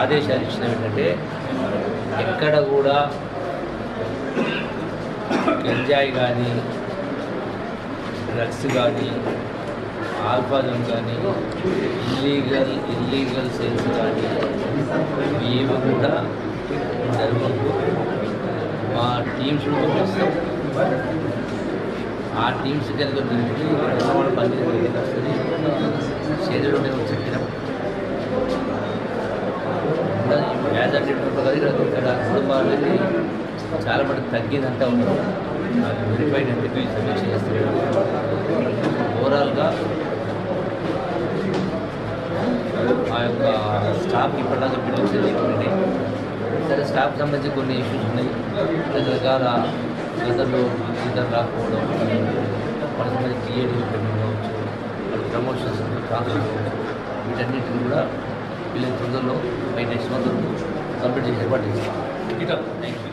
ఆదేశాలు ఇచ్చినవి ఏంటంటే ఎక్కడ కూడా గంజాయి కానీ డ్రగ్స్ కానీ ఆల్ఫాజం కానీ ఇల్లీగల్ ఇల్లీగల్ సేల్స్ కానీ ఏమి కూడా జరగదు మా టీమ్స్ పంపిస్తాం. ఆ టీమ్స్ కనుక దొరికి వాళ్ళ చెప్పినప్పుడు యాజ్ అటెండర్ ప్రకారం ఇక్కడ ఇక్కడ కుటుంబాలకి చాలా మటుకు తగ్గిందంతా ఉన్నారు నాకు వెరిఫైడ్ ఎందుకు ఈ సమీక్ష చేస్తున్నాను. ఓవరాల్గా ఆ యొక్క స్టాఫ్ ఇప్పటిదాకా పిలిచేది కొన్ని సరే స్టాఫ్ సంబంధించి కొన్ని ఇష్యూస్ ఉన్నాయి. రకరకాల గతంలో ఇద్దరు రాకపోవడం వాళ్ళకి సంబంధించి టీఏడీ పెట్టడం కావచ్చు ప్రమోషన్స్ ట్రాన్స్ఫర్ వీటన్నిటిని కూడా వీళ్ళ తొందరలో బై నెక్స్ట్ మంత్ కంప్లీట్ చేసి ఏర్పాటు చేస్తాం. Thank you